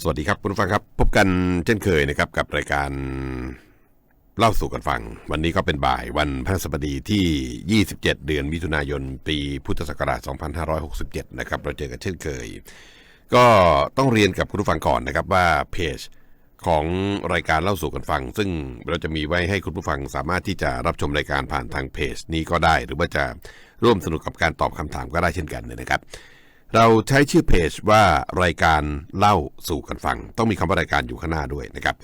สวัสดีครับคุณผู้ฟังครับ พบกันเช่นเคยนะครับกับรายการเล่าสู่กันฟัง วันนี้ก็เป็นบ่ายวันพฤหัสบดีที่ 27 เดือนมิถุนายน ปีพุทธศักราช 2567 นะครับ เราเจอกันเช่นเคย ก็ต้องเรียนกับคุณผู้ฟังก่อนนะครับว่าเพจของรายการเล่าสู่กันฟัง ซึ่งเราจะมีไว้ให้คุณผู้ฟังสามารถที่จะรับชมรายการผ่านทางเพจนี้ก็ได้ หรือว่าจะร่วมสนุกกับการตอบคำถามก็ได้เช่นกันนะครับ เราใช้ชื่อเพจว่ารายการเล่าสู่กันฟัง ต้องมีคำว่ารายการอยู่ข้างหน้าด้วยนะครับ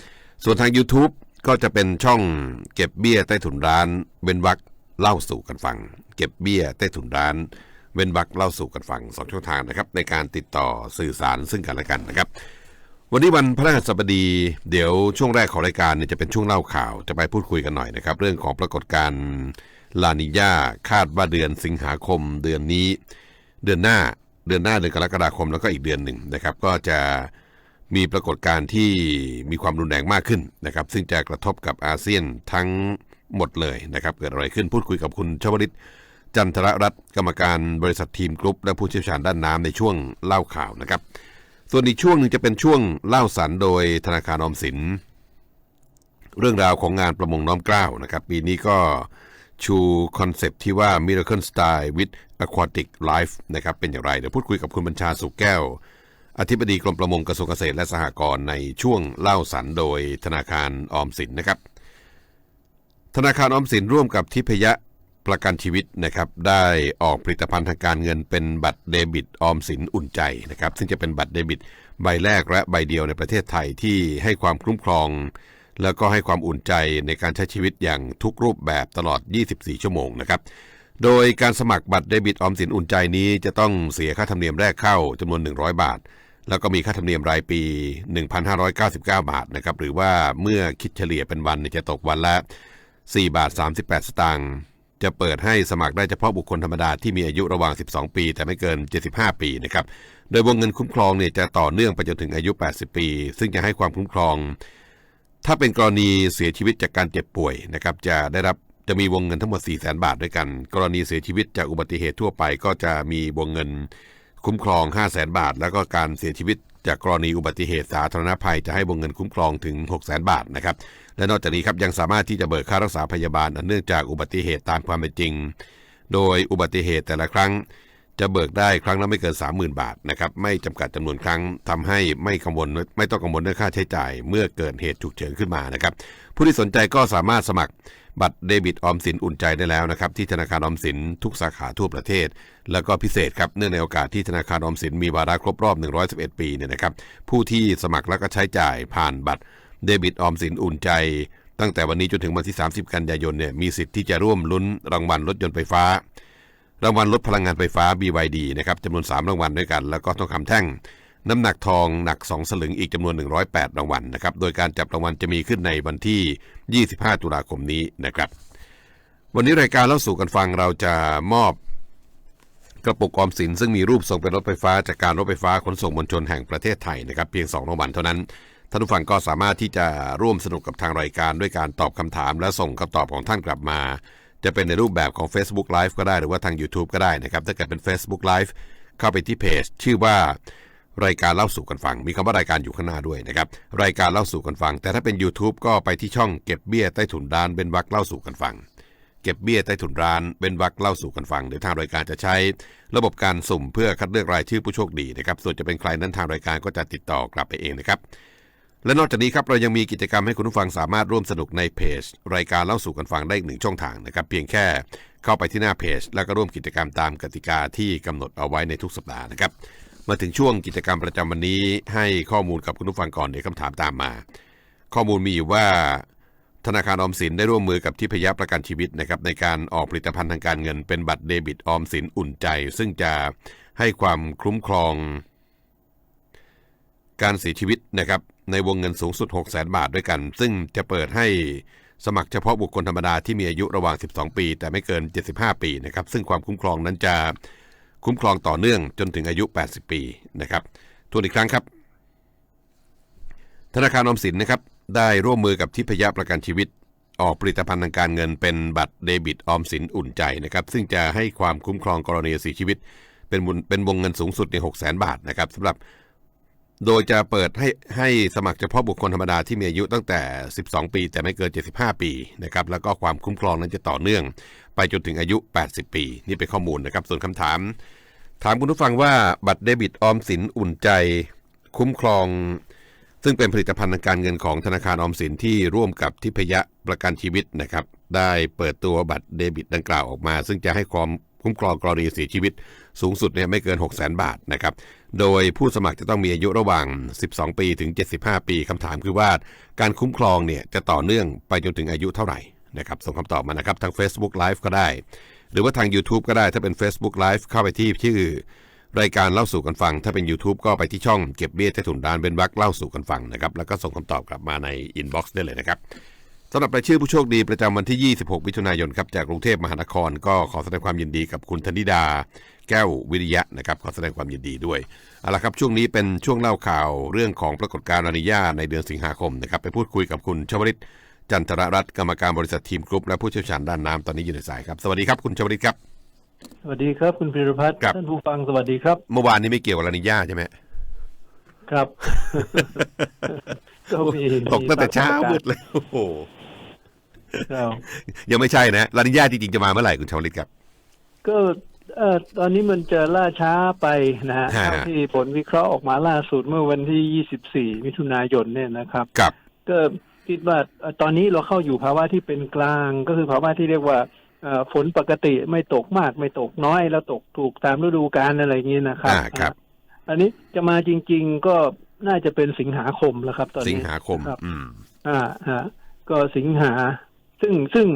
ส่วนทาง YouTube ก็จะเป็นช่องเก็บเบี้ยใต้ถุนร้านเว้นวักเล่าสู่กันฟัง เก็บเบี้ยใต้ถุนร้าน เว้นวักเล่าสู่กันฟังสองช่องทางนะครับ ในการติดต่อสื่อสารซึ่งกันและกันนะครับ วันนี้วันพฤหัสบดี เดี๋ยวช่วงแรกของรายการเนี่ยจะเป็นช่วงเล่าข่าวจะไปพูดคุยกันหน่อยนะครับ เรื่องของปรากฏการณ์ลานิญาคาดว่าเดือนสิงหาคมเดือนนี้ เดือนหน้า เดือนหน้าเดือนกรกฎาคมแล้วก็อีกเดือนหนึ่งนะครับ ก็จะมีปรากฏการณ์ที่มีความรุนแรงมากขึ้นนะครับ ซึ่งจะกระทบกับอาเซียนทั้งหมดเลยนะครับ เกิดอะไรขึ้นพูดคุยกับคุณชวลิตจันทรรัตน์กรรมการบริษัททีมกรุ๊ปและผู้เชี่ยวชาญด้านน้ำในช่วงเล่าข่าวนะครับ ส่วนอีกช่วงหนึ่งจะเป็นช่วงเล่าสรรโดยธนาคารออมสิน เรื่องราวของงานประมงน้อมเกล้านะครับ ปีนี้ก็ ชูคอนเซปต์ที่ว่า Miracle Style with Aquatic Life นะครับเป็นอย่างไร เดี๋ยวพูดคุยกับคุณบัญชาสุขแก้ว อธิบดีกรมประมงกระทรวงเกษตรและสหกรณ์ในช่วงเล่าสรรโดยธนาคารออมสินนะครับ ธนาคารออมสินร่วมกับทิพยะประกันชีวิตนะครับได้ออกผลิตภัณฑ์ทางการเงินเป็นบัตรเดบิตออมสินอุ่นใจนะครับซึ่งจะเป็นบัตรเดบิตใบแรกและใบเดียวในประเทศไทยที่ให้ความคุ้มครอง แล้วก็ให้ความอุ่นใจในการใช้ชีวิตอย่างทุกรูปแบบตลอด 24 ชั่วโมงนะครับ โดยการสมัครบัตรเดบิตออมสินอุ่นใจนี้จะต้องเสียค่าธรรมเนียมแรกเข้าจำนวน 100 บาท แล้วก็มีค่าธรรมเนียมรายปี 1,599 บาทนะครับ หรือว่าเมื่อคิดเฉลี่ยเป็นวันจะตกวันละ 4 บาท 38 สตางค์ จะเปิดให้สมัครได้เฉพาะบุคคลธรรมดาที่มีอายุระหว่าง 12 ปี แต่ไม่เกิน 75 ปีนะครับ โดยวงเงินคุ้มครองเนี่ยจะต่อเนื่องไปจนถึงอายุ 80 ปี ซึ่งจะให้ความคุ้มครอง ถ้าเป็นกรณีเสียชีวิตจากการเจ็บป่วยนะครับจะได้รับจะมีวงเงินทั้งหมด 4 0 0 0 0 0บาทด้วยกัน กรณีเสียชีวิตจากอุบัติเหตุทั่วไป ก็จะมีวงเงินคุ้มครอง 5 0 0 0 0 0บาท แล้วก็การเสียชีวิตจากกรณีอุบัติเหตุสาธารณภัยจะให้วงเงินคุ้มครองถึง 6 0 0 0 0 0บาทนะครับ และนอกจากนี้ครับยังสามารถที่จะเบิกค่ารักษาพยาบาลอันเนื่องจากอุบัติเหตุตามความเป็นจริง โดยอุบัติเหตุแต่ละครั้ง จะเบิกได้ครั้งละไม่เกิน 30,000 บาทนะครับไม่จำกัดจำนวนครั้งทำให้ไม่กังวลไม่ต้องกังวลเรื่องค่าใช้จ่าย เมื่อเกิดเหตุฉุกเฉินขึ้นมานะครับผู้ที่สนใจก็สามารถสมัครบัตรเดบิตออมสินอุ่นใจได้แล้วนะครับที่ธนาคารออมสินทุกสาขาทั่วประเทศ แล้วก็พิเศษครับเนื่องในโอกาสที่ธนาคารออมสินมีวาระครบรอบ 111 ปีเนี่ยนะครับผู้ที่สมัครแล้วก็ใช้จ่ายผ่านบัตรเดบิตออมสินอุ่นใจตั้งแต่วันนี้จนถึงวันที่ 30 กันยายนเนี่ยมีสิทธิ์ที่จะร่วมลุ้นรางวัลรถยนต์ไฟฟ้า รางวัลลดพลังงานไฟฟ้า BYD นะครับจำนวน 3 รางวัลด้วยกัน แล้วก็ทองคำแท่ง น้ำหนักทองหนัก 2 สลึงอีกจำนวน 108 รางวัลนะครับโดยการจับรางวัลจะมีขึ้นในวันที่ 25 ตุลาคมนี้นะครับ วันนี้รายการเล่าสู่กันฟังเราจะมอบกระปุกออมสินซึ่งมีรูปทรงเป็นรถไฟฟ้าจากการรถไฟฟ้าขนส่งมวลชนแห่งประเทศไทยนะครับเพียง2รางวัลเท่านั้นท่านผู้ฟังก็สามารถที่จะร่วมสนุกกับทางรายการด้วยการตอบคำถามและส่งคำตอบของท่านกลับมา จะเป็นในรูปแบบของ Facebook Live ก็ได้หรือว่าทาง YouTube ก็ได้นะครับ ถ้าเกิดเป็น Facebook Live เข้าไปที่เพจ ชื่อว่ารายการเล่าสู่กันฟัง มีคำว่ารายการอยู่ข้างหน้าด้วยนะครับ รายการเล่าสู่กันฟัง แต่ถ้าเป็น YouTube ก็ไปที่ช่องเก็บเบี้ยใต้ถุนร้านเป็นวักเล่าสู่กันฟัง เก็บเบี้ยใต้ถุนร้านเป็นวักเล่าสู่กันฟังเดี๋ยวทางรายการจะใช้ ระบบการสุ่มเพื่อคัดเลือกรายชื่อผู้โชคดีนะครับ ส่วนจะเป็นใครนั้นทางรายการก็จะติดต่อกลับไปเองนะครับ และนอกจากนี้ครับเรายังมีกิจกรรมให้คุณผู้ฟังสามารถร่วมสนุกในเพจ รายการเล่าสู่กันฟังได้อีกหนึ่งช่องทางนะครับ เพียงแค่เข้าไปที่หน้าเพจ แล้วก็ร่วมกิจกรรมตามกติกาที่กำหนดเอาไว้ในทุกสัปดาห์นะครับ มาถึงช่วงกิจกรรมประจำวันนี้ให้ข้อมูลกับคุณผู้ฟังก่อนเดี๋ยวคำถามตามมา ข้อมูลมีอยู่ว่าธนาคารออมสินได้ร่วมมือกับทิพยประกันชีวิตนะครับในการออกผลิตภัณฑ์ทางการเงิน เป็นบัตรเดบิตออมสินอุ่นใจ ซึ่งจะให้ความคุ้มครอง การเสียชีวิตนะครับ ในวงเงินสูงสุด 6 0 0 0 0 0 บาทด้วยกัน ซึ่งจะเปิดให้สมัครเฉพาะบุคคลธรรมดาที่มีอายุระหว่าง 12 ปี แต่ไม่เกิน 75 ปีนะครับ ซึ่งความคุ้มครองนั้นจะคุ้มครองต่อเนื่องจนถึงอายุ 80 ปีนะครับทวนอีกครั้งครับ ธนาคารออมสินนะครับได้ร่วมมือกับทิพยประกันชีวิต ออกผลิตภัณฑ์ทางการเงินเป็นบัตรเดบิตออมสินอุ่นใจนะครับ ซึ่งจะให้ความคุ้มครองกรณีเสียชีวิต เป็นเป็นวงเงินสูงสุดใน 6 0 0 0 0 0 บาทนะครับสำหรับ โดยจะเปิดให้ให้สมัครเฉพาะบุคคลธรรมดาที่มีอายุตั้งแต่ 12 ปี แต่ไม่เกิน 75 ปีนะครับแล้วก็ความคุ้มครองนั้นจะต่อเนื่อง ไปจนถึงอายุ 80 ปี นี่เป็นข้อมูลนะครับ ส่วนคำถาม ถามคุณผู้ฟังว่าบัตรเดบิตออมสินอุ่นใจ คุ้มครอง ซึ่งเป็นผลิตภัณฑ์ทางการเงินของธนาคารออมสินที่ร่วมกับทิพยประกันชีวิตนะครับได้เปิดตัวบัตรเดบิตดังกล่าวออกมา ซึ่งจะให้ความ คุ้มครองกรณีเสียชีวิต สูงสุดเนี่ยไม่เกิน 6 0 0 0 0บาทนะครับ โดยผู้สมัครจะต้องมีอายุระหว่าง 12 ปีถึง 75 ปีคำถามคือว่า การคุ้มครองเนี่ยจะต่อเนื่องไปจนถึงอายุเท่าไหร่นะครับส่งคำตอบมานะครับทาง Facebook Live ก็ได้ หรือว่าทาง YouTube ก็ได้ถ้าเป็น Facebook Live เข้าไปที่ชื่อรายการเล่าสู่กันฟัง ถ้าเป็น YouTube ก็ไปที่ช่องเก็บเบี้ยใต้ถุนดานเป็นวักเล่าสู่กันฟังนะครับแล้วก็ส่งคำตอบกลับมาในอินบ็อกซ์ได้เลยนะครับ สำหรับรายชื่อผู้โชคดีประจำวันที่ 26 มิถุนายนครับจากกรุงเทพมหานคร ก็ขอแสดงความยินดีกับคุณธนิดา แก้ววิริยะนะครับขอแสดงความยินดีด้วยเอาละครับช่วงนี้เป็นช่วงเล่าข่าวเรื่องของปรากฏการณ์ลานิญาในเดือนสิงหาคมนะครับไปพูดคุยกับคุณชวลิตจันทรรัตน์กรรมการบริษัททีมกรุ๊ปและผู้เชี่ยวชาญด้านน้ำตอนนี้อยู่ในสายครับสวัสดีครับคุณชวลิตครับ สวัสดีครับคุณพิรพัฒน์ครับ ท่านผู้ฟังสวัสดีครับ เมื่อวานนี้ไม่เกี่ยวกับลานิญาใช่ไหมครับ ก็มีตกตั้งแต่เช้ามืดเลยโอ้โหครับ ยังไม่ใช่นะลานิญาจริงๆจะมาเมื่อไหร่คุณชวลิตครับ ก็เอ่อตอนนี้มันจะล่าช้าไปนะฮะฮะเท่าที่ผลวิเคราะห์ออกมาล่าสุดเมื่อวันที่ 24 มิถุนายนเนี่ยนะครับกับก็คิดว่าเอ่อตอนนี้เราเข้าอยู่ภาวะที่เป็นกลางก็คือภาวะที่เรียกว่าเอ่อฝนปกติไม่ตกมากไม่ตกน้อย แล้วตกถูกตามฤดูกาลอะไรอย่างนี้นะครับอ่าครับ อันนี้จะมาจริง ๆ ก็น่าจะเป็นสิงหาคมแล้วครับ ตอนนี้สิงหาคมครับอืมอ่าฮะก็สิงหา ซึ่งซึ่ง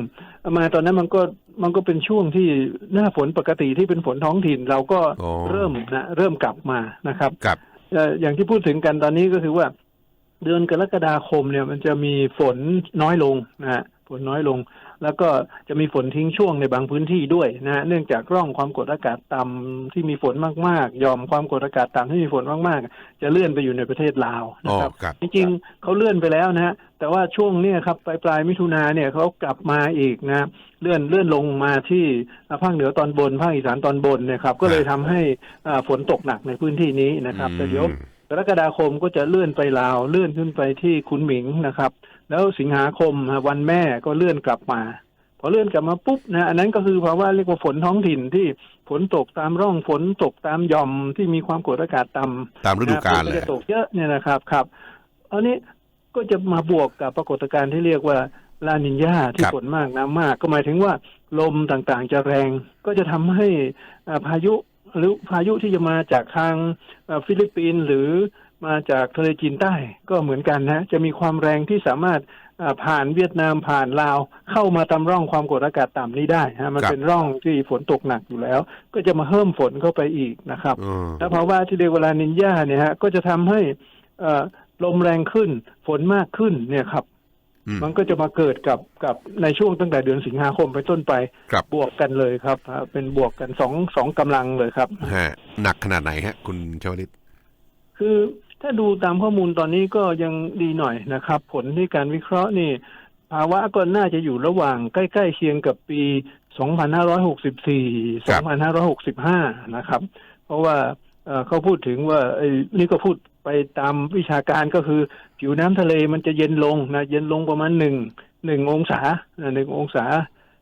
มาตอนนั้นมันก็มันก็เป็นช่วงที่หน้าฝนปกติที่เป็นฝนท้องถิ่น เราก็อ๋อเริ่มนะเริ่มกลับมานะครับกับเอ่ออย่างที่พูดถึงกันตอนนี้ก็คือว่า เดือนกรกฎาคมเนี่ยมันจะมีฝนน้อยลงนะฮะฝนน้อยลง แล้วก็จะมีฝนทิ้งช่วงในบางพื้นที่ด้วยนะฮะเนื่องจากร่องความกดอากาศต่ำที่มีฝนมากๆยอมความกดอากาศต่ำที่มีฝนมากๆ จะเลื่อนไปอยู่ในประเทศลาวอ๋นะอครับครับ จริงๆเขาเลื่อนไปแล้วนะฮะแต่ว่าช่วงเนี้ยครับปลายปลายมิถุนาเนี่ยเขากลับมาอีกนะเลื่อนเลื่อนลงมาที่ภาคเหนือตอนบนภาคอีสานตอนบนเนี่ยครับ ก็เลยทำให้อ่าฝนตกหนักในพื้นที่นี้นะครับแต่เดี๋ยวอืมกรกฎาคมก็จะเลื่อนไปลาวเลื่อนขึ้นไปที่คุนหมิงนะครับ แล้วสิงหาคมฮะวันแม่ก็เลื่อนกลับมา พอเลื่อนกลับมาปุ๊บนะอันนั้นก็คือภาวะเรียกว่าฝนท้องถิ่นที่ฝนตกตามร่องฝนตกตามหย่อมที่มีความกดอากาศต่ำตามฤดูกาลนะฝนเลยจะตกเยอะเนี่ยนะครับครับอันนี้ก็จะมาบวกกับปรากฏการณ์ที่เรียกว่าลานินยาที่ครับฝนมากน้ำมาก ก็หมายถึงว่าลมต่างๆ จะแรงก็จะทำให้อ่าพายุ หรือพายุที่จะมาจากทางอ่าฟิลิปปินส์หรือมาจากทะเลจีนใต้ก็เหมือนกันนะ จะมีความแรงที่สามารถอ่าผ่านเวียดนามผ่านลาว เข้ามาตามร่องความกดอากาศต่ำนี้ได้ฮะมันครับเป็นร่องที่ฝนตกหนักอยู่แล้ว ก็จะมาเพิ่มฝนเข้าไปอีกนะครับอืมแล้วภาวะที่เรียกว่าลานินยาเนี่ยฮะก็จะทำให้เอ่อลมแรงขึ้นฝนมากขึ้นเนี่ยครับอื มมันก็จะมาเกิดกับกับในช่วงตั้งแต่เดือนสิงหาคมไปต้นไปครับบวกกันเลยครับอ่าเป็นบวกกันสองสองกำลังเลยครับฮะหนักขนาดไหนฮะ คุณชวลิต คือถ้าดูตามข้อมูลตอนนี้ก็ยังดีหน่อยนะครับ ผลที่การวิเคราะห์นี่ภาวะก็น่าจะอยู่ระหว่างใกล้ ๆเคียงกับปี 2564ครับ2565 นะครับ เพราะว่า เอ่อเขาพูดถึงว่าไอ้นี่ก็พูดไปตามวิชาการก็คือ ผิวน้ำทะเลมันจะเย็นลงนะเย็นลงประมาณหนึ่งหนึ่งองศาหนึ่งองศา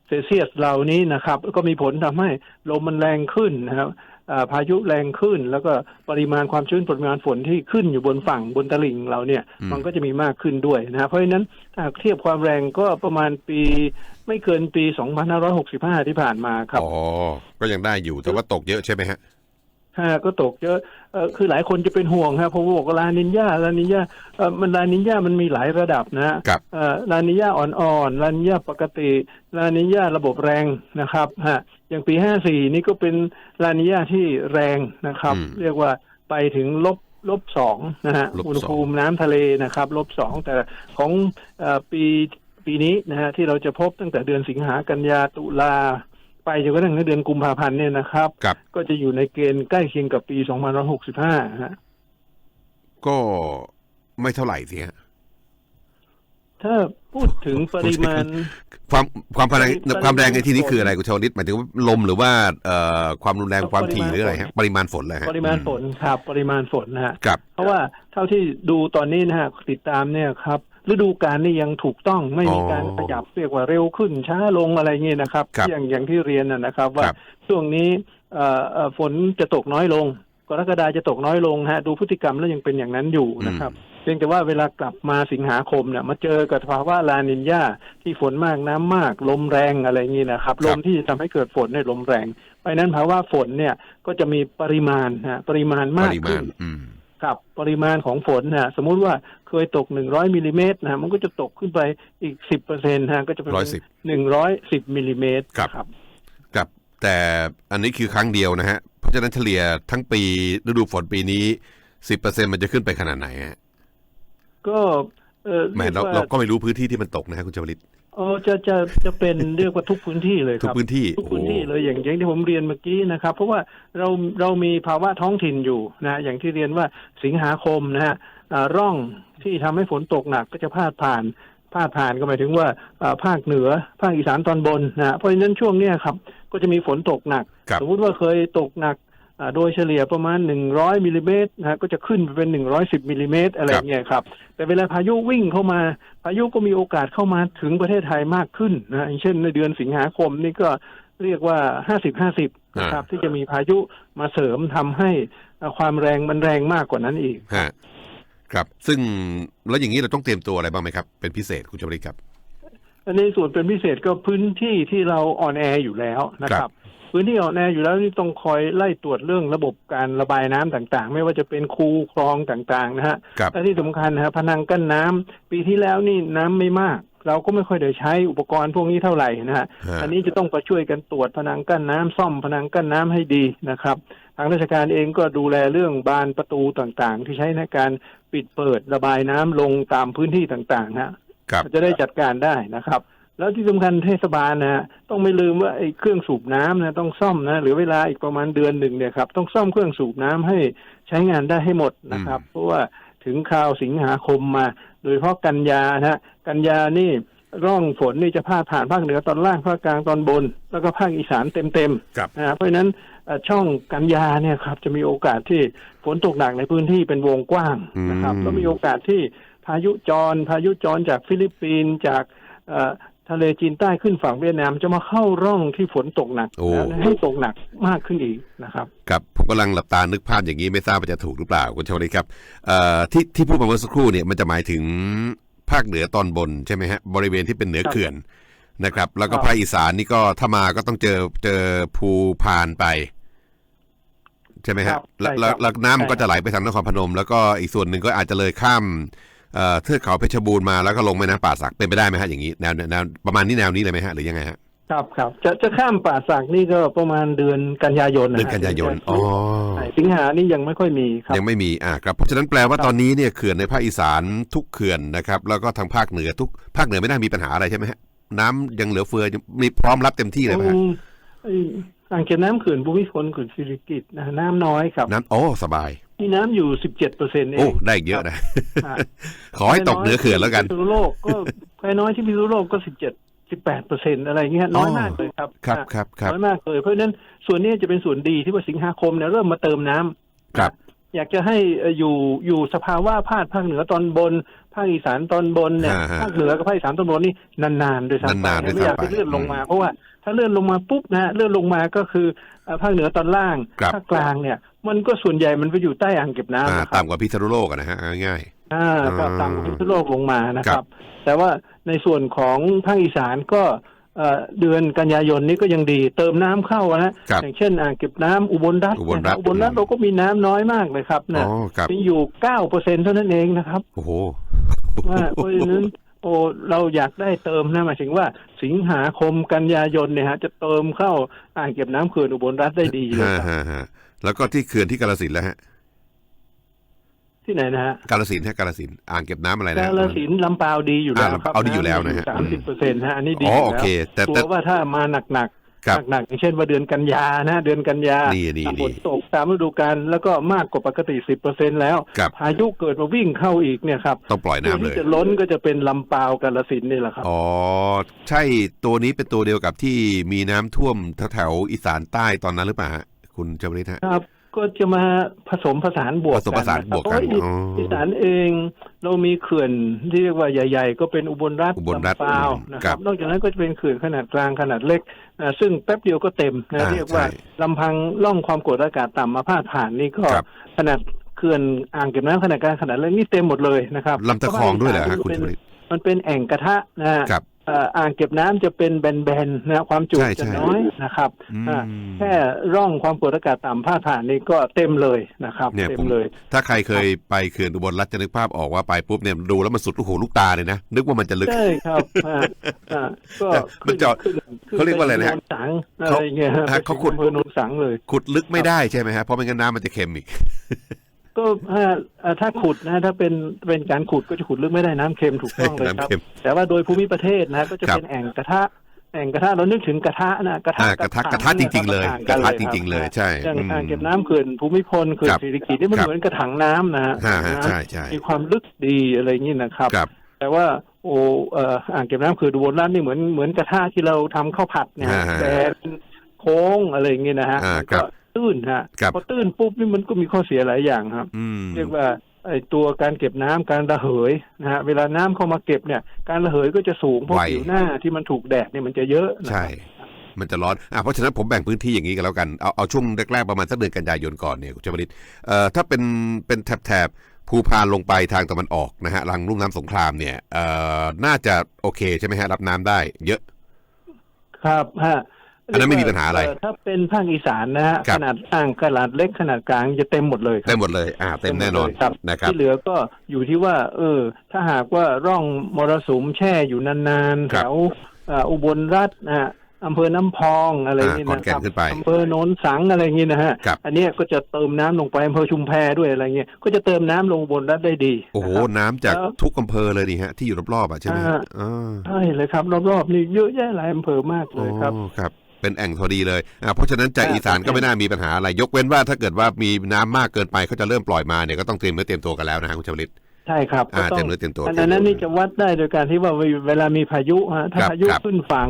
เซลเซียสเหล่านี้นะครับ ก็มีผลทำให้ลมมันแรงขึ้นนะครับอ่าพายุแรงขึ้น แล้วก็ปริมาณความชื้นปริมาณฝนที่ขึ้นอยู่บนฝั่งบนตลิ่งเราเนี่ยอืมมันก็จะมีมากขึ้นด้วยนะเพราะฉะนั้นถ้าหากเทียบความแรงก็ประมาณปี ไม่เกินปี 2565 ที่ผ่านมาครับอ๋อก็ยังได้อยู่แต่ว่าตกเยอะใช่ไหมฮะ ฮะก็ตกเยอะเอ่อคือหลายคนจะเป็นห่วงครับเพราะว่าบอกว่าลานินยาลานินยาเอ่อมันลานินยามันมีหลายระดับนะฮะครับ เอ่อลานิยาอ่อนๆลานิยาปกติลานิยาระบบแรงนะครับฮะอย่างปี54นี่ก็เป็นลานิยาที่แรงนะครับ อืมเรียกว่าไปถึงลบลบสองนะฮะลบสอง อุณหภูมิน้ำทะเลนะครับลบสองแต่ของเออปีปีนี้นะฮะที่เราจะพบตั้งแต่เดือนสิงหากันยาตุลา ไปจนกระทั่งเดือนกุมภาพันธ์เนี่ยนะครับกับ ก็จะอยู่ในเกณฑ์ใกล้เคียงกับปี2565ฮะก็ไม่เท่าไหร่สิฮะถ้าพูดถึงปริมาณ ความความแรงปริมาณความแรงในที่นี้ฝนคืออะไรคุณชาวลิตหมายถึงว่าลมหรือว่าเอ่อความรุนแรงความถี่หรืออะไรฮะปริมาณฝนเลยฮะปริมาณฝนครับ ปริมาณฝนนะฮะครับเพราะว่าเท่าที่ดูตอนนี้นะฮะติดตามเนี่ยครับ ฤดูกาลนี่ยังถูกต้องไม่มีการขยับเรียกว่าเร็วขึ้นช้าลงอะไรเงี้ยนะครับ ครับอย่างอย่างที่เรียนนะนะครับ ว่าครับ ช่วงนี้เอ่อเอ่อฝนจะตกน้อยลงกรกฎาจะตกน้อยลงฮะดูพฤติกรรมแล้วยังเป็นอย่างนั้นอยู่นะครับเพียงแต่ว่าเวลากลับมาสิงหาคมเนี่ยมาเจอกับภาวะลานินยาที่ฝนมากน้ำมาก ลมแรงอะไรอย่างนี้นะครับครับ ลมที่จะทำให้เกิดฝนเนี่ยลมแรงเพราะฉะนั้นภาวะฝนเนี่ยก็จะมีปริมาณนะปริมาณปมากริมาขึ้ณน อืม ครับปริมาณของฝนนะสมมุติว่า เคยตกหนึ่งร้อยมิลลิเมตรนะมันก็จะตกขึ้นไปอีกสิบเปอร์เซ็นต์ฮะก็จะเป็น110หนึ่งร้อยสิบมิลลิเมตรครับครับกับ แต่อันนี้คือครั้งเดียวนะฮะ เพราะฉะนั้นเฉลี่ยทั้งปีฤดูฝนปีนี้สิบเปอร์เซ็นมันจะขึ้นไปขนาดไหนฮะก็เออแหมเรายกว่เราก็ไม่รู้พื้นที่ที่มันตกนะฮะคุณชาวลิตเออจะจะจะเป็นเรียกว่าทุกพื้นที่เลยคทุกรับพื้นที่ทุกพื้นที่โอ้เลยอย่างอย่างที่ผมเรียนเมื่อกี้นะครับ เพราะว่าเราเรามีภาวะท้องถิ่นอยู่นะ อย่างที่เรียนว่าสิงหาคมนะฮะอ่า ร่องที่ทำให้ฝนตกหนักก็จะพาดผ่านพาดผ่านก็หมายถึงว่าอ่าภาคเหนือภาคอีสานตอนบนนะฮะเพราะฉะนั้นช่วงเนี้ยครับก็จะมีฝนตกหนักครับสมมุติว่าเคยตกหนักอ่าโดยเฉลี่ยประมาณ 100มิลลิเมตรนะฮะก็จะขึ้นไปเป็น 110มิลลิเมตรอะไรอย่างเงี้ยครับ แต่เวลาพายุวิ่งเข้ามา พายุก็มีโอกาสเข้ามาถึงประเทศไทยมากขึ้นนะอย่างเช่นในเดือนสิงหาคมนี่ก็เรียกว่าห้าสิบห้าสิบนะครับที่จะมีพายุมาเสริมทำให้อ่าความแรงมันแรงมากกว่านั้นอีกฮะ ครับ ซึ่งแล้วอย่างนี้เราต้องเตรียมตัวอะไรบ้างไหมครับ เป็นพิเศษคุณชาวลิตครับ ในส่วนเป็นพิเศษก็พื้นที่ที่เราออนแอร์อยู่แล้วนะคครัรับบพื้นที่ออนแอร์อยู่แล้วนี่ต้องคอยไล่ตรวจเรื่องระบบการระบายน้ำต่างๆ ไม่ว่าจะเป็นคูคลองต่างๆนะฮะครับและที่สำคัญนะฮะพนังกั้นน้ำปีที่แล้วนี่น้ำไม่มากเราก็ไม่ค่อยได้ใช้อุปกรณ์พวกนี้เท่าไหร่นะฮะฮะอันนี้จะต้องไปช่วยกันตรวจพนังกั้นน้ำซ่อมพนังกั้นน้ำให้ดีนะครับทางราชการเองก็ดูแลเรื่องบานประตูต่างๆ ที่ใช้ในการปิดเปิดระบายน้ำลงตามพื้นที่ต่างๆนะฮะครับจะได้จัดการได้นะครับ แล้วที่สำคัญเทศบาลนะฮะต้องไม่ลืมว่าไอ้เครื่องสูบน้ำนะต้องซ่อมนะเหรือเวลาอีกประมาณเดือนหนึ่งเนี่ยครับต้องซ่อมเครื่องสูบน้ำให้ใช้งานได้ให้หมดนะครับ เพราะว่าถึงคราวสิงหาคมมา โดยเฉพาะกันยานะฮะกันยานี่ ร่องฝนนี่จะพาดผ่านภาคเหนือตอนล่างภาคกลางตอนบน แล้วก็ภาคอีสานเต็มๆครับนะฮะเพราะฉะนั้นเอ่อช่องกันยาเนี่ยครับจะมีโอกาสที่ฝนตกหนักในพื้นที่เป็นวงกว้างนะครับอืม แล้วมีโอกาสที่พายุจร พายุจรจากฟิลิปปินส์จากเอ่อทะเลจีนใต้ขึ้นฝั่งเวียดนามจะมาเข้าร่องที่ฝนตกหนักโอ้ แล้วให้ตกหนักมากขึ้นอีกนะครับ ครับผมกำลังหลับตานึกภาพอย่างนี้ไม่ทราบว่าจะถูกหรือเปล่าคุณชาวลิตครับเอ่อที่ที่พูดมาเมื่อสักครู่เนี่ยมันจะหมายถึง ภาคเหนือตอนบนใช่ไหมฮะบริเวณที่เป็นเหนือครับเขื่อนนะครับ แล้วก็ครับภาคอีสานนี่ก็ถ้ามาก็ต้องเจอเจอภูพานไป ใช่ไหมคฮะรับแล้วใช่แล้วครับแล้วน้ำมันก็ใช่จะไหลไปทางนครพนม แล้วก็อีกส่วนหนึ่งก็อาจจะเลยข้ามเอ่อเทือกเขาเพชรบูรณ์มาแล้วก็ลงแม่น้ำป่าสักเป็นไปได้ไหมฮะอย่างนี้แนวแนวประมาณนี้แนวนี้เลยไหมฮะหรือยังไงฮะ ครับครับจะจะข้ามป่าสักนี่ก็ประมาณเดือนกันยายนะฮะเดือนกันยายนอ๋อ ใช่สิงหานี่ยังไม่ค่อยมีครับ ยังไม่มีอ่าครับ เพราะฉะนั้นแปลว่าครับตอนนี้เนี่ยเขื่อนในภาคอีสานทุกเขื่อนนะครับ แล้วก็ทางภาคเหนือทุกภาคเหนือไม่น่ามีปัญหาอะไรใช่ไหมฮะน้ำยังเหลือเฟือยังมีพร้อมรับเต็มที่เลยไหมฮะอืมไอ้อ่างเก็บน้ำเขื่อนภูมิพลเขื่อนสิริกิตนะฮะน้ำน้อยครับ น้ำโอ้สบาย มีน้ำอยู่สิบเจ็ดเปอร์เซ็นต์เอโอ้ง ได้อีกเยอะนะอ่าขอให้ตกเหนือเขื่อนแล้วกัน พิษณุโลกก็ใครน้อยที่พิษณุโลกก็สิบเจ็ด สิบแปดเปอร์เซ็นต์อะไรเงี้ยน้อยมากเลยครับครับอะครับครับน้อยมากเลยเพราะฉะนั้นส่วนนี้จะเป็นส่วนดีที่ว่าสิงหาคมเนี่ยเริ่มมาเติมน้ำครับ อยากจะให้เอ่ออยู่อยู่สภาวะภาคภาคเหนือตอนบน ภาคอีสานตอนบนเนี่ยอ่าฮะภาคเหนือกับภาคอีสานตอนบนนี่นานๆด้วยซ้ำไปนานๆด้วยไม่อยากซ้ำไปให้เลื่อนลงมาอืมเพราะว่าถ้าเลื่อนลงมาปุ๊บนะฮะเลื่อนลงมาก็คือเอ่อภาคเหนือตอนล่างครับภาคกลางเนี่ย มันก็ส่วนใหญ่มันไปอยู่ใต้อ่างเก็บน้ำอ่านะครับต่ำกว่าพิษณุโลกอะนะฮะเอาง่าย อ่าก็อืมตามพิษณุโลกลงมานะคครัรับบแต่ว่าในส่วนของภาคอีสานก็เอ่อเดือนกันยายนนี้ก็ยังดีเติมน้ำเข้านะครับอย่างเช่นอ่างเก็บน้ำอุบลรัฐอุบลรัฐนะคอุบลรัฐอืมเราก็มีน้ำน้อยมากเลยครับๆอ๋นะอครับมีอยู่เก้าเปอร์เซ็นเท่านั้นเองนะครับโอ้โหว่าเพราะฉะนั้นโอ้เราอยากได้เติมนะหมายถึงว่าสิงหาคมกันยายนเนี่ยฮะจะเติมเข้าอ่างเก็บน้ำเขื่อนอุบลรัฐได้ดีเลยฮะครับฮะฮะแล้วก็ที่เขื่อนที่กาลสินธุ์แล้วฮะ ที่ไหนนะฮะกาลสินธุ์ฮะกาลสินธุ์อ่างเก็บน้ำอะไรนะกาฬสินธุ์ลำปาวดีอยู่แล้วอ่าครับเอาดีอยู่แล้วนะฮะสามสิบเปอร์เซ็นต์ฮะอันนี้ดีอ๋ออยู่โอแล้วเคแต่กลัแต่วว่าถ้ามาหนักครับหนักๆอย่างเช่นว่าเดือนกันยานะ เดือนกันยานี่นี่ฝนี่นตกตามฤดูกาลแล้วก็มากกว่าปกติสิบเปอร์เซ็นแล้วครับพายุเกิดมาวิ่งเข้าอีกเนี่ยครับต้องปล่อยตัวน้ำเลที่ยจะล้นก็จะเป็นลำปาวกาลสินธุ์นี่แหละครับ อ๋อ ใช่ตัวนี้เป็นตัวเดียวกับที่มีน้ำท่วมแถวๆอีสานใต้ตอนนั้นหรือเปล่าฮะคุณจำริดฮะครับ ก็จะมาผสมผสานบวกผสมผสานะควกกันเพราะอ๋อว่าอีสานเอง เรามีเขื่อนที่เรียกว่าใหญ่ ๆ ก็เป็นอุบลรัฐอุบลรัฐลำปาวอืมนะคครัรับบนอกจากนั้นก็จะเป็นเขื่อนขนาดกลางขนาดเล็กอ่าซึ่งแป๊บเดียวก็เต็มนะอ่าเรียกว่าใช่ลำพังล่องความกดอากาศต่ำมาพาดผ่านนี่ก็ครับขนาดเขื่อนอ่างเก็บน้ำขนาดกลางขนาดเล็กนี่เต็มหมดเลยนะครับลำตะคองด้วยเหรอฮะคุณมันจำเป็นริดมันเป็นแอ่งกระทะนะฮะครับเอ่ออ่างเก็บน้ำจะเป็นแบนๆนะความจุใช่จะใช่น้อยนะครับอืมอ่าแค่ร่องความกดอากาศต่ำพาดผ่านนี่ก็เต็มเลยนะครับเนี่ยเต็ผมมเลย ถ้าใครเคยไปเขื่อนอุบลรัฐจะนึกภาพออกว่าไปปุ๊บเนี่ยดูแล้วมันสุดลูกหูลูกตาเลยนะ นึกว่ามันจะลึกใช่ครับอ่าอ่าก็มันจะขึ้นขึ้นเขาเรียกว่าอะไรนะฮะปโนสังอะไรเงี้ยฮะฮะเขาขุดไปถึงอำเภอโนนสังเลย ขุดลึกไม่ได้ใช่ไหมฮะเพราะไม่งั้นน้ำมันจะเค็มอีก ก็ถ้าเอ่อถ้าขุดนะถ้าเป็นเป็นการขุดก็จะขุดลึกไม่ได้น้ำเค็มถูกต้องเลยครับน้ำเค็มแต่ว่าโดยภูมิประเทศนะก็จะครับเป็นแอ่งกระทะแอ่งกระทะเรานึกถึงกระทะนะกระทะอ่ากระทะกระทะจริง ๆ เลยต่างกระทะนจริง ๆ เลยคบใช่อย่างอืมอ่างเก็บน้ำเขื่อนภูมิพลเขื่อนครับสิริกิติ์นี่มันครับเหมือนกระถังน้ำนะฮะอ่าฮะนะใช่ใช่มีความลึกดีอะไรอย่างนี้นะครับครับแต่ว่าโอ้เอ่ออ่างเก็บน้ำเขื่อนอุบลรัฐนี่เหมือนเหมือนกระทะที่เราทำข้าวผัดเนี่ยอ่าฮะแบนโค้งอะไรอย่างนี้นะฮะอ่ามันครัก็บ ตื้นฮะครับพอตื้นปุ๊บนี่มันก็มีข้อเสียหลายอย่างครับอืมเรียกว่าไอ้ตัวการเก็บน้ำการระเหยนะฮะเวลาน้ำเข้ามาเก็บเนี่ย การระเหยก็จะสูงเพราะไวผิวหน้าที่มันถูกแดดเนี่ยมันจะเยอะนะครับใช่มันจะร้อนอะเพราะฉะนั้นผมแบ่งพื้นที่อย่างนี้กันแล้วกัน เอาเอาช่วงแรกๆประมาณสักเดือนกันยายนก่อนเนี่ยคุณจำริดเอ่อถ้าเป็นเป็นแถบๆภูพานลงไปทางตะวันออกนะฮะลังลุ่มน้ำสงครามเนี่ยเอ่อน่าจะโอเคใช่ไหมฮะรับน้ำได้ เยอะ ครับฮะ อันนั้นไม่มีปัญหาอะไรเถ้าเป็นภาคอีสานนะฮะครับ ขนาดอ่างขนาดเล็กขนาดกลางจะเต็มหมดเลยครับเต็มหมดเลยอ่าเต็มแน่นอนหดเลยครับนะครับ ที่เหลือก็อยู่ที่ว่า เออ ถ้าหากว่าร่องมรสุมแช่อยู่นานๆครัแถบวอ่าอุบลรัฐนะฮะอำเภอน้ำพองอะไรอย่างนี้อ่าขอนนะแก่คนรับขึ้นไปอำเภอโนนสังอะไรอย่างนี้นะฮะครับ อันเนี้ยก็จะเติมน้ำลงไปอำเภอชุมแพด้วยอะไรเงี้ยก็จะเติมน้ำลงอุบนรัฐได้ดีโอ้โหนะครับ น้ำจากแล้วทุกอำเภอเลยนี่ฮะที่อยู่รอบๆอะใช่ไหมอ่า อ่าใช่เลยครับ รอบๆนี่เยอะแยะหลายอำเภอมากเลยครับ โอ้ครับ เป็นแอ่งพอดีเลยอ่าเพราะฉะนั้นจากอ่าอีสานก็ไม่น่ามีปัญหาอะไร ยกเว้นว่าถ้าเกิดว่ามีน้ำมากเกินไปเขาจะเริ่มปล่อยมาเนี่ยก็ต้องเตรียมเนื้อเตรียมตัวกันแล้วนะฮะคุณชวลิตใช่ครับอ่าก็เตรียมเนื้อเตรียมตัวอันนั้นนี่จะวัดได้โดยการที่ว่าเวลามีพายุฮะถ้าครับพายุครับขึ้นฝั่ง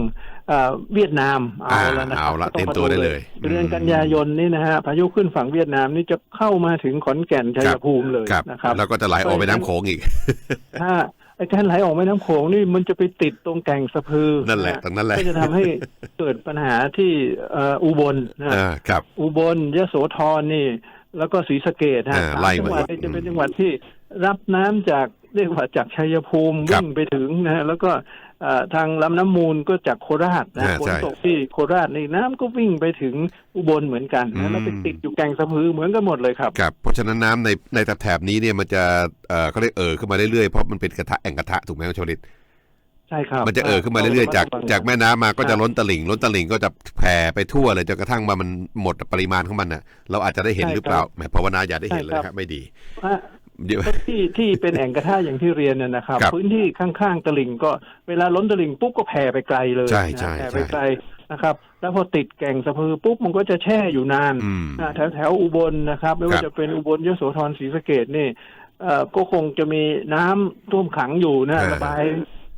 เอ่อเวียดนามเอาอ่าแล้วนะคเอารับละก็เตรียมองาตัวได้เลย เดือนอืมกันยายนนี่นะฮะพายุขึ้นฝั่งเวียดนามนี่จะเข้ามาถึงขอนแก่นชัยภูมิเลยครับนะครับ แล้วก็จะไหลออกไปน้ำโขงอีกถ้าไอ้ การไหลออกแม่น้ำโขงนี่มันจะไปติดตรงแก่งสะพือนั่นแหละตรงนั้นแหละก็จะทำให้เกิดปัญหาที่เอ่ออุบลนะอ่าครับอุบลยโสธรนี่ แล้วก็ศรีสะเกดฮะอ่าสามไล่จัมางหวัดอีกนี่จะเป็นอืมจังหวัดที่รับน้ำจากเรียกว่าจากชัยภูมิครับวิ่งไปถึงนะฮะแล้วก็เอ่อ ทางลำน้ำมูลก็จากโคราชนะอ่าฝนใช่ตกที่โคราชนี่น้ำก็วิ่งไปถึงอุบลเหมือนกันอืนะมแล้วไปติดอยู่แก่งสะพือเหมือนกันหมดเลยครับครับ เพราะฉะนั้นน้ำในในแถบนี้เนี่ยมันจะเออเขาเรียกเอ่อขึ้นมาเรื่อยๆเพราะมันเป็นกระทะแอ่งกระทะถูกไหมคุณชวลิตใช่ครับมันจะเอ่อขึ้นมาเรื่อยๆจากจากแม่น้ำมาก็จะล้นตลิ่ง ล้นตลิ่งก็จะแผ่ไปทั่วเลยจนกระทั่งมามันหมดปริมาณของมันน่ะ เราอาจจะได้เห็นหรือเปล่าแหมภาวนาอย่าได้เห็นเลยนะครับไม่ดีอะเดี๋ยว ที่ที่เป็นแอ่งกระทะอย่างที่เรียนน่ะนะครับครับ พื้นที่ข้างๆตลิ่งก็เวลาล้นตลิ่งปุ๊บก็แผ่ไปไกลเลยใช่นะใช่แผ่ใช่ไปไกลนะครับ แล้วพอติดแก่งสะพือปุ๊บมันก็จะแช่อยู่นานอืมอ่าแถวแถวอุบลนะครับ ไม่คว่ารับจะเป็นอุบลยโสธรศรีสะเกดนี่เอ่อก็คงจะมีน้ำท่วมขังอยู่นะอ่าระบาย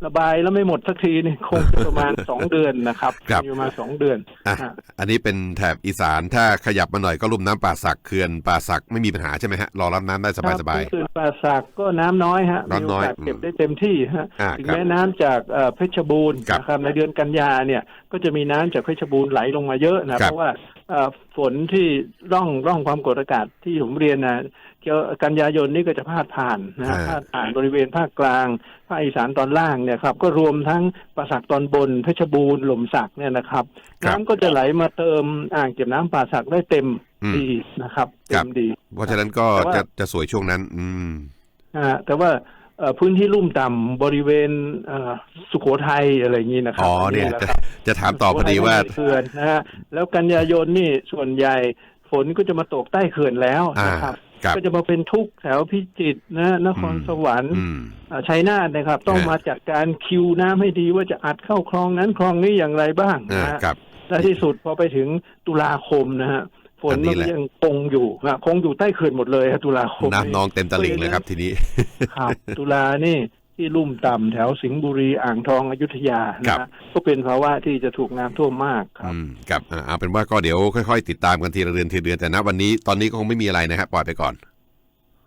ระบายแล้วไม่หมดสักทีนี่คงจะประมาณสองเดือนนะครับครับ อยู่มาสองเดือนอะอะอันนี้เป็นแถบอีสานถ้าขยับมาหน่อยก็ลุ่มน้ำป่าสักเขื่อนป่าสักไม่มีปัญหาใช่ไหมฮะรอรับน้ำได้สบายสบาย ครับคือป่าสักก็น้ำน้อยฮะน้ำน้อยมีโอกาสเก็บอืมได้เต็มที่ฮะอ่าถึงครับแม้น้ำจากเอ่อเพชรบูรณ์ครับนะครับในเดือนกันยาเนี่ยก็จะมีน้ำจากเพชรบูรณ์ไหลลงมาเยอะนะเพราะว่าเอ่อฝนที่ร่องร่องความกดอากาศที่ผมเรียนนะเกี่ยวกันยายนนี่ก็จะพาดผ่านนะฮะอ่าพาดผ่านบริเวณภาคกลางภาคอีสานตอนล่างเนี่ยครับก็รวมทั้งป่าสักตอนบนเพชรบูรณ์หล่มสักเนี่ยนะครับครับน้ำก็จะไหลมาเติมอ่างเก็บน้ำป่าสักได้เต็มอืมดีนะครับคเต็รับมดี เพราะฉะนั้นก็แต่ว่าจะจะสวยช่วงนั้น อืมอ่าแต่ว่าเอ่อพื้นที่ลุ่มต่ำบริเวณเอ่อสุโขทัยอะไรอย่างนี้นะครัอ๋อเนี่ยแหละจะครับจะถามต่อพอดีว่าสุโขทัยไม่มีเขื่อนนะฮะแล้วกันยายนนี่ส่วนใหญ่ฝนก็จะมาตกใต้เขื่อนแล้วอ่านะครับครับ ก็จะมาเป็นทุกข์แถวพิจิตรนะนครอืมสวรรค์อืมอ่าชัยนาทนะครับ ต้องฮะมาจัดการคิวน้ำให้ดีว่าจะอัดเข้าคลองนั้นคลองนี้อย่างไรบ้างอ่านะฮะครับและที่สุดพอไปถึงตุลาคมนะฮะฝนอันนี้มันแหละยังคงอยู่นะคงอยู่ใต้เขื่อนหมดเลยฮะตุลาคมน้ำนองเต็มตลิ่งเลยครับทีนี้ครับตุลานี่ ที่ลุ่มต่ำแถวสิงห์บุรีอ่างทองอยุธยาครันะบฮะก็เป็นภาวะที่จะถูกน้ำท่วมมากครับอืมครับอ่าเอาเป็นว่าก็เดี๋ยวค่อยๆ ติดตามกันทีละเดือนทีละเดือนแต่ณวันนี้ตอนนี้ก็คงไม่มีอะไรนะครับปล่อยไปก่อน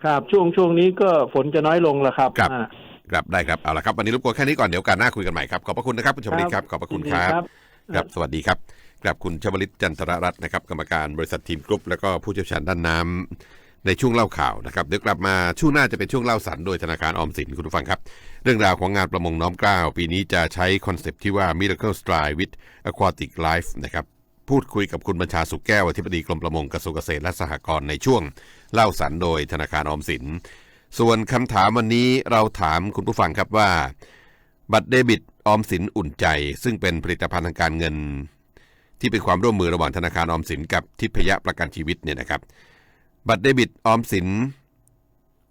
ครับช่วงช่วงนี้ก็ฝนจะน้อยลงแล้วครับครับอ่าครับได้ครับเอาละครับวันนี้รบกวนแค่นี้ก่อนเดี๋ยวโอการหน้าคุยกันใหม่ครับขอบพระคุณนะครับคุณชวลิตครับขอบพระคุณครับยินดีครับสวัสดีครับกับคุณชวลิตจันทรรัตน์นะครับกรรมการบริษัททีมกรุ๊ปแล้วก็ผู้เชี่ยวชาญด้านน้ำ ในช่วงเล่าข่าวนะครับเดี๋ยวกลับมาช่วงหน้าจะเป็นช่วงเล่าสันโดยธนาคารออมสินคุณผู้ฟังครับ เรื่องราวของงานประมงน้อมกล้าปีนี้จะใช้คอนเซปต์ที่ว่า Miracle Stride with Aquatic Life นะครับพูดคุยกับคุณบัญชาสุขแก้วอธิบดีกรมประมงกระทรวงเกษตรและสหกรณ์ในช่วงเล่าสันโดยธนาคารออมสิน ส่วนคำถามวันนี้เราถามคุณผู้ฟังครับว่า บัตรเดบิตออมสินอุ่นใจ ซึ่งเป็นผลิตภัณฑ์ทางการเงิน ที่เป็นความร่วมมือระหว่างธนาคารออมสินกับทิพยประกันชีวิตเนี่ยนะครับ บัตรเดบิตออมสิน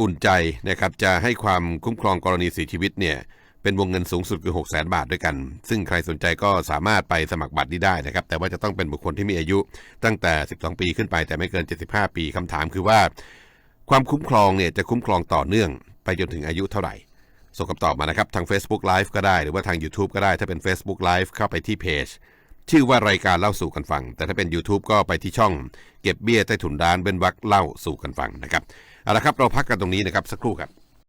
อุ่นใจนะครับจะให้ความคุ้มครองกรณีเสียชีวิตเนี่ยเป็นวงเงินสูงสุดคือ6 0 0 0 0 0บาทด้วยกัน ซึ่งใครสนใจก็สามารถไปสมัครบัตรนี้ได้นะครับ แต่ว่าจะต้องเป็นบุคคลที่มีอายุตั้งแต่ 12 ปีขึ้นไป แต่ไม่เกิน 75 ปีคำถามคือว่า ความคุ้มครองเนี่ยจะคุ้มครองต่อเนื่อง ไปจนถึงอายุเท่าไหร่ส่งคำตอบมานะครับทาง Facebook Live ก็ได้หรือว่าทาง YouTube ก็ได้ถ้าเป็น Facebook Live เข้าไปที่เพจ ชื่อว่ารายการเล่าสู่กันฟัง แต่ถ้าเป็น YouTube ก็ไปที่ช่องเก็บเบี้ยใต้ถุนร้านเบนวักเล่าสู่กันฟังนะครับเอาละครับเราพักกันตรงนี้นะครับสักครู่ครับ